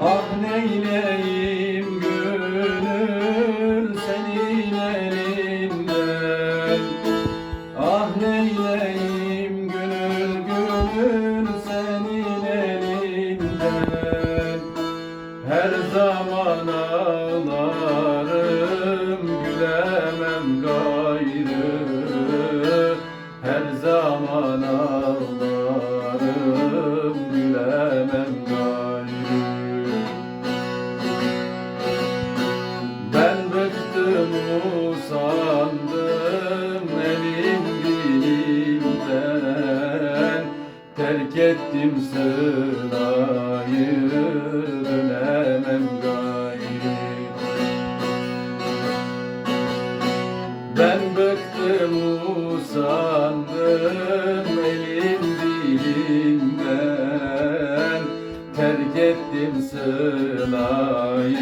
Ah neyleyim gönül senin elinden Ah neyleyim gönül gönül senin elinden Her zaman ağlarım gülemem gayrı. Her zaman ağlarım dilemem gayrı Ben bıktım usandım elim dilimden Terk ettim sırayı dönemem gayrı Ben bıktım usandım ettim sılayı